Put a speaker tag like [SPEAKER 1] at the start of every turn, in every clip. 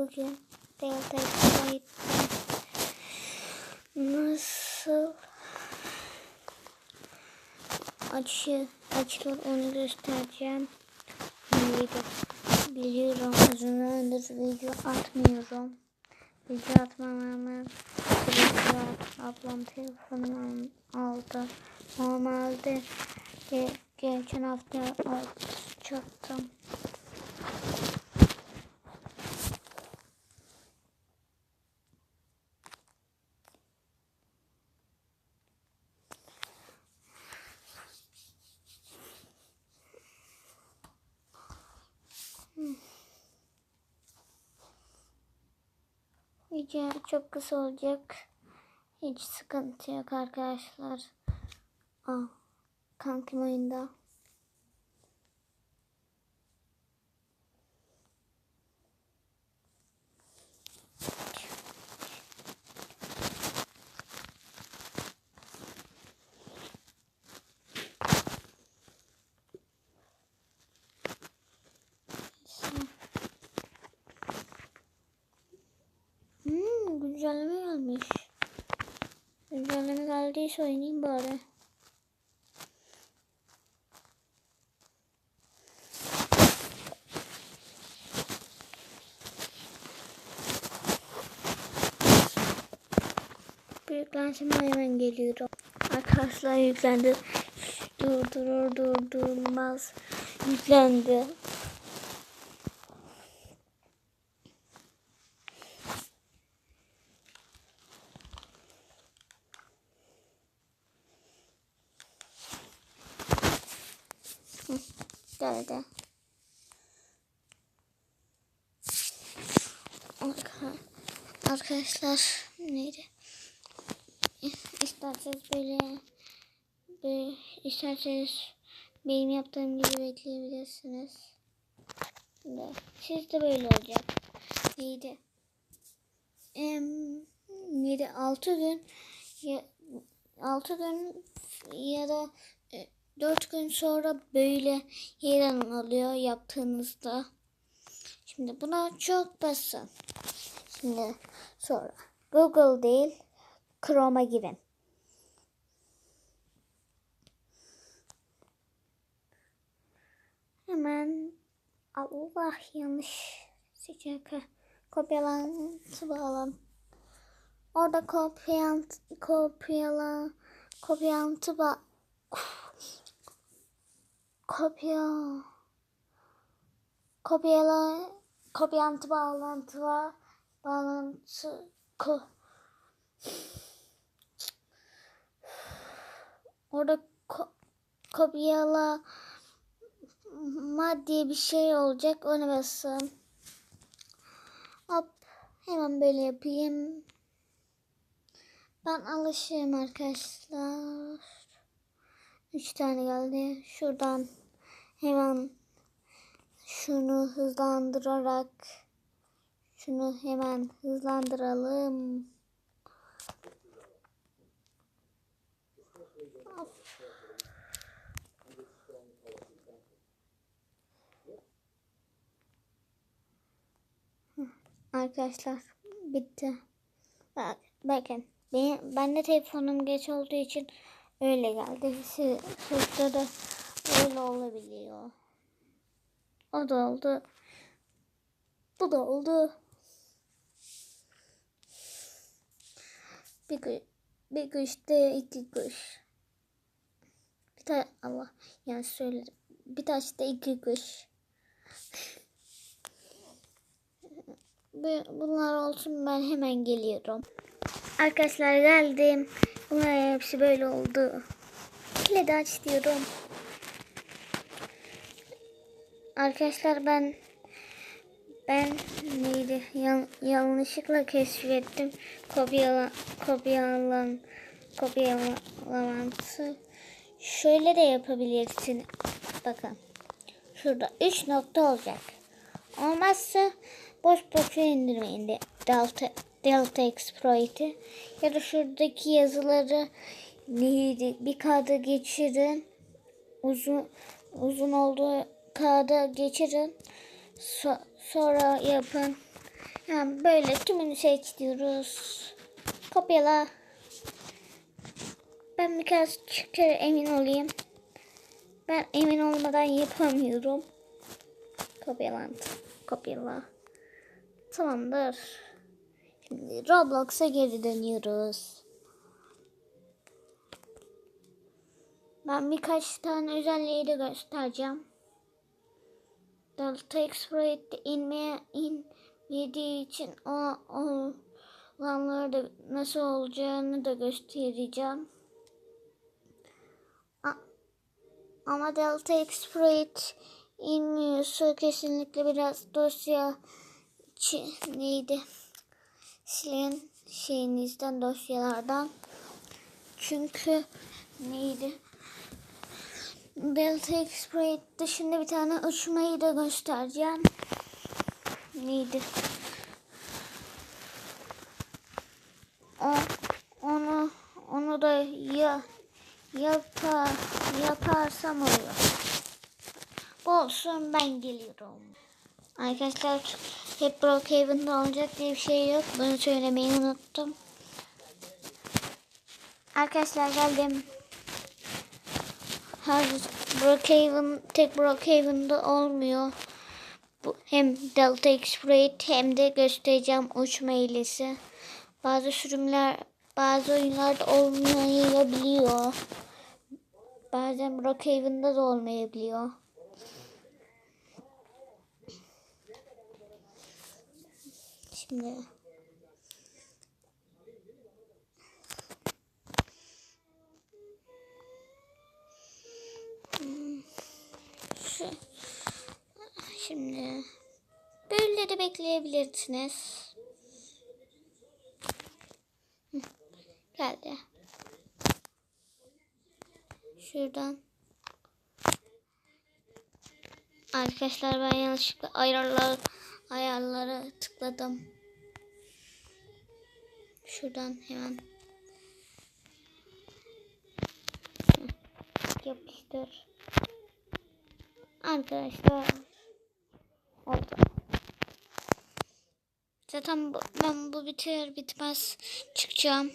[SPEAKER 1] bugün Delta Exploit'te nasıl açı açılır onu göstereceğim. Video. Biliyorum uzun zamandır video atmıyorum. Video sebebi var. Ablam telefonumu aldı. Normalde ge geçen hafta atacaktım. Video çok kısa olacak. Hiç sıkıntı yok arkadaşlar. Aa, kankim oyunda. Geldiyse oynayayım bari. Yüklensin hemen geliyorum. Arkadaşlar yüklendi. Durdurur durdurmaz. Yüklendi. Geldi. Arka, arkadaşlar neydi? İsterseniz böyle, böyle isterseniz benim yaptığım gibi bekleyebilirsiniz. Şimdi siz de böyle olacak. Neydi? Em, neydi? 6 gün ya 6 gün ya da 4 gün sonra böyle yerden alıyor yaptığınızda. Şimdi buna çok basın. Şimdi sonra Google değil Chrome'a girin. Hemen Allah yanlış seçenek kopyalantı bağlan. Orada kopyant kopyala kopyantı ba kopya kopyala kopyantı bağlantı var bağlantı ko orada ko, kopyala diye bir şey olacak. Ona basın. Hop. Hemen böyle yapayım. Ben alışığım arkadaşlar. Üç tane geldi. Şuradan hemen şunu hızlandırarak şunu hemen hızlandıralım. Hop. Arkadaşlar bitti. Bak, bakın benim, ben de telefonum geç olduğu için öyle geldi. Siz, sizde de öyle olabiliyor. O da oldu. Bu da oldu. Bir, kuş, bir kuşta iki kuş. Bir tane Allah yani söyledim. Bir taşta iki kuş. Bunlar olsun ben hemen geliyorum. Arkadaşlar geldim. Bunlar hepsi böyle oldu. Kilidi aç diyorum. Arkadaşlar ben yan, yanlışlıkla keşfettim. Kopyala kopyalan kopyalaması şöyle de yapabilirsin. Bakın. Şurada 3 nokta olacak. Olmazsa boş boşa indirmeyin de delta delta exploit'i. Ya da şuradaki yazıları neydi? Bir kağıda geçirin. Uzun uzun olduğu kağıda geçirin. So sonra yapın. Yani böyle tümünü seç diyoruz. Kopyala. Ben birkaç kere emin olayım. Ben emin olmadan yapamıyorum. Kopyalandı. Kopyala. Tamamdır. Şimdi Roblox'a geri dönüyoruz. Ben birkaç tane özelliği de göstereceğim. Delta Exploit'te inmeye inmediği için o, o olanları da nasıl olacağını da göstereceğim. Ama Delta Exploit inmiyorsa kesinlikle biraz dosya neydi? Silin şeyinizden dosyalardan. Çünkü neydi? Delta Exploit dışında bir tane uçmayı da göstereceğim. Neydi? O, onu onu da ya yapar yaparsam oluyor. Olsun ben geliyorum. Arkadaşlar hep Brookhaven'da olacak diye bir şey yok. Bunu söylemeyi unuttum. Arkadaşlar geldim. Her Brookhaven tek Brookhaven'da olmuyor. Hem Delta Exploit hem de göstereceğim uçma hilesi. Bazı sürümler bazı oyunlarda olmayabiliyor. Bazen Brookhaven'da da olmayabiliyor. Şimdi şu şimdi böyle de bekleyebilirsiniz. Geldi. Şuradan. Arkadaşlar ben yanlışlıkla ayarlar ayarlara tıkladım. Şuradan hemen yapıştır. Arkadaşlar oldu. Zaten ben bu biter bitmez çıkacağım.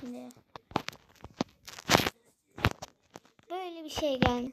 [SPEAKER 1] Şimdi böyle bir şey geldi.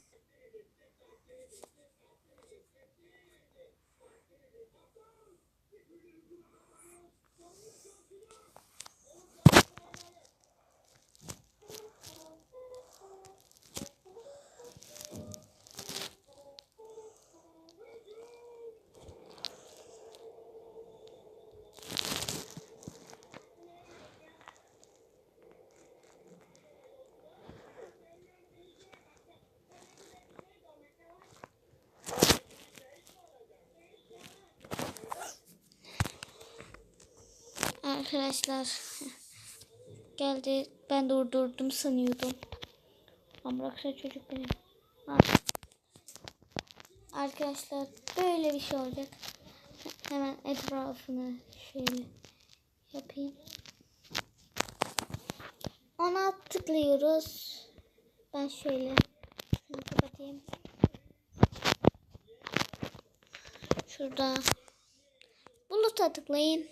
[SPEAKER 1] Arkadaşlar geldi. Ben durdurdum sanıyordum. Amraksa çocuk benim. Ha. Arkadaşlar böyle bir şey olacak. Hemen etrafını şöyle yapayım. Ona tıklıyoruz. Ben şöyle şunu kapatayım. Şurada buluta tıklayın.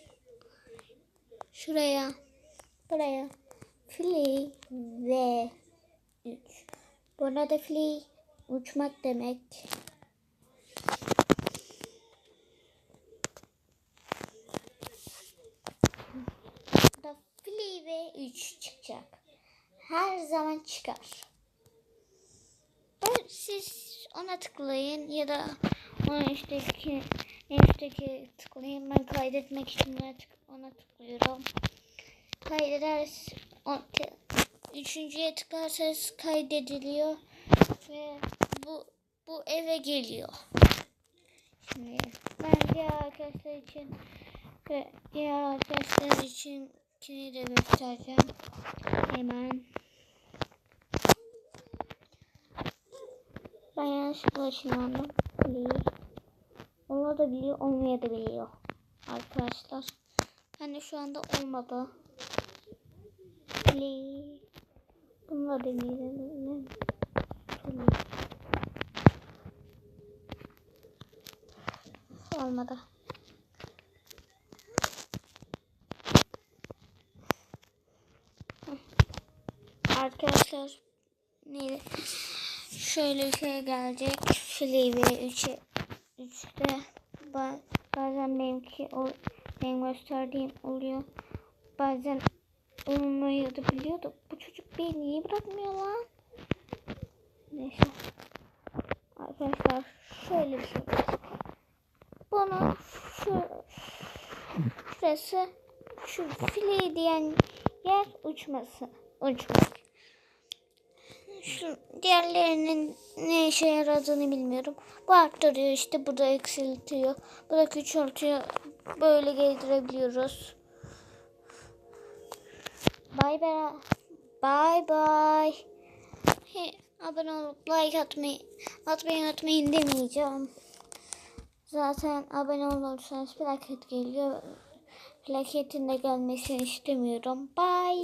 [SPEAKER 1] Şuraya. Buraya. Fly ve 3. Burada fly uçmak demek. Burada fly ve 3 çıkacak. Her zaman çıkar. Siz ona tıklayın ya da ona üstteki en üstteki tıklayın. Ben kaydetmek için ona, tık, ona tıklıyorum. Kaydeder o, te, üçüncüye tıklarsanız kaydediliyor ve bu bu eve geliyor. Şimdi ben diğer arkadaşlar için ve diğer arkadaşlar için kini de göstereceğim. Hemen. Ben yanlışlıkla ışınlandım. Değil. Onlar da biliyor, olmaya biliyor. Arkadaşlar. Yani şu anda olmadı. Bunlar da bilelim. Olmadı. Arkadaşlar neydi? Şöyle bir şey gelecek. Flavor 3'e 3'te ba- bazen benimki o benim gösterdiğim oluyor. Bazen olmayabiliyor da bu çocuk beni niye bırakmıyor lan? Neyse. Arkadaşlar şöyle bir şey. Bunu şu şurası şu file diyen yer uçması. Uçmak. Diğerlerinin ne işe yaradığını bilmiyorum. Bu arttırıyor işte bu da eksiltiyor. Bu da küçültüyor. Böyle gezdirebiliyoruz. Bay bay. Bay bay. Abone olup like atmayı, atmayı unutmayın demeyeceğim. Zaten abone olursanız plaket geliyor. Plaketin de gelmesini istemiyorum. Bye.